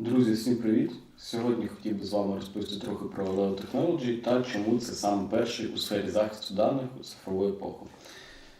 Друзі, всім привіт! Сьогодні хотів би з вами розповісти трохи про Leo Technology та чому це саме перший у сфері захисту даних у цифрову епоху.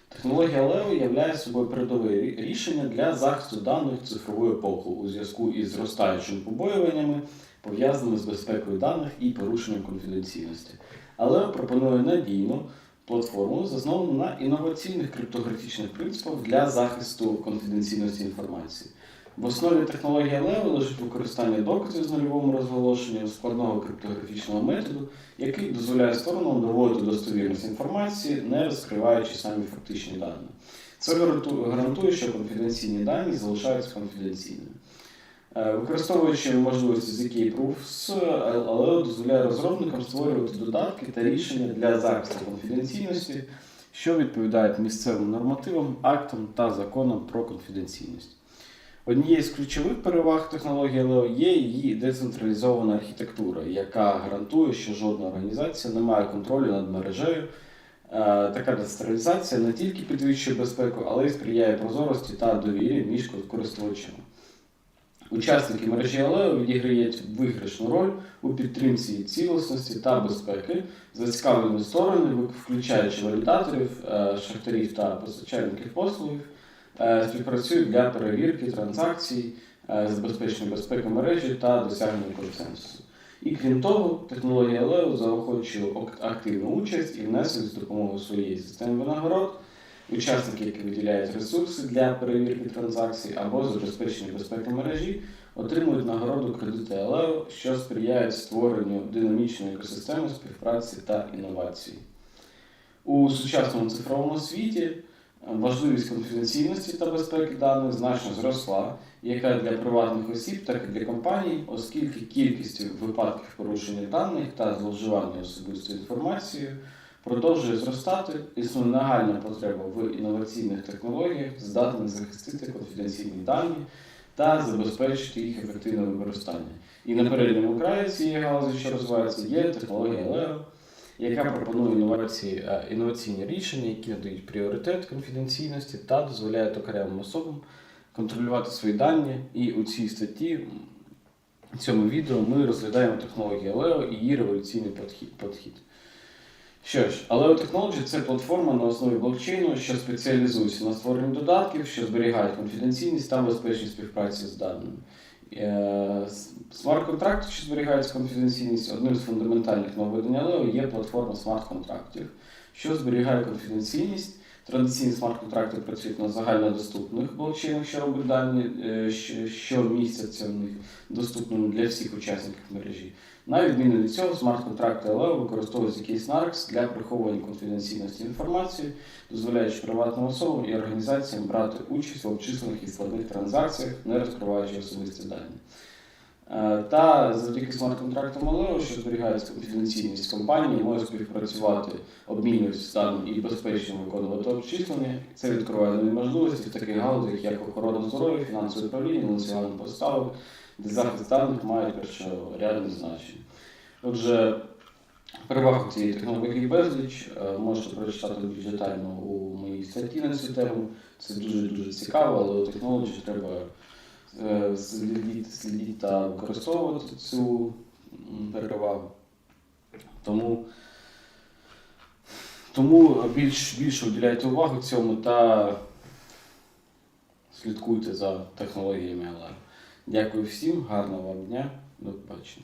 Технологія Leo являє собою передове рішення для захисту даних в цифрову епоху у зв'язку із зростаючими побоюваннями, пов'язаними з безпекою даних і порушенням конфіденційності. Але пропонує надійну платформу, засновану на інноваційних криптографічних принципах для захисту конфіденційності інформації. В основі технології Leo лежить використання доказів з нульовим розголошенням складного криптографічного методу, який дозволяє сторонам доводити достовірність інформації, не розкриваючи самі фактичні дані. Це гарантує, що конфіденційні дані залишаються конфіденційними. Е, Використовуючи можливості ZK Proofs, Aleo дозволяє розробникам створювати додатки та рішення для захисту конфіденційності, що відповідають місцевим нормативам, актам та законам про конфіденційність. Однією з ключових переваг технології Leo є її децентралізована архітектура, яка гарантує, що жодна організація не має контролю над мережею. Е, Така децентралізація не тільки підвищує безпеку, але й сприяє прозорості та довірі між користувачами. Учасники мережі Aleo відіграють виграшну роль у підтримці цілісності та безпеки. Зацікавлені сторони, включаючи валідаторів, е, шахтарів та постачальників послугів, е, співпрацюють для перевірки транзакцій, е, забезпечення безпеки мережі та досягнення консенсусу. І крім того, технологія Leo заохочує активну участь і внесок з допомогою своєї системи винагород. Учасники, які виділяють ресурси для перевірки транзакцій або забезпечення безпеки мережі, отримують нагороду кредити Aleo, що сприяє створенню динамічної екосистеми співпраці та інновацій. У сучасному цифровому світі е, важливість конфіденційності та безпеки даних значно зросла, яка для приватних осіб, так і для компаній, оскільки кількість випадків порушення даних та зловживання особистою інформацією продовжує зростати, існує нагальна потреба в інноваційних технологіях, здатних захистити конфіденційні дані та забезпечити їх ефективне використання. І на передньому краї цієї галузі, що розвивається, є технологія Leo, яка пропонує інновації, е, інноваційні рішення, які надають пріоритет конфіденційності та дозволяють окремим особам контролювати свої дані. І у цій статті, в цьому відео, ми розглядаємо технологію Leo і її революційний підхід- підхід. Що ж, Aleo Technology – це платформа на основі блокчейну, що спеціалізується на створенні додатків, що зберігають конфіденційність та безпечність співпраці з даними. Е, Смарт-контракти, що зберігають конфіденційність, одним з фундаментальних нововведень Aleo є платформа смарт-контрактів, що зберігає конфіденційність. Традиційні смарт-контракти працюють на загальнодоступних блокчейнах, що робить дані, е, що- що містяться в них доступними для всіх учасників мережі. На відміну від цього, смарт-контракти Aleo використовують якийсь NARX для приховування конфіденційності інформації, дозволяючи приватним особам і організаціям брати участь в обчислених і складних транзакціях, не розкриваючи особисті дані. Е, Та завдяки смарт-контрактам Aleo, що зберігають конфіденційність компанії, можуть співпрацювати, обмінюватися даними і безпечно виконувати обчислення. Це відкриває нові можливості в таких галузях, як охорона здоров'я, фінансове управління, національні постави, де захист даних має першорядне значення. Отже, переваг цієї технології безліч. Е, Можете прочитати більш детально у моїй статті на цю тему. Це дуже дуже цікаво, але технології треба слідити, слідити та використовувати цю перевагу. Тому, тому більш, більше уділяйте увагу цьому та слідкуйте за технологіями. Дякую всім, гарного вам дня, до побачення.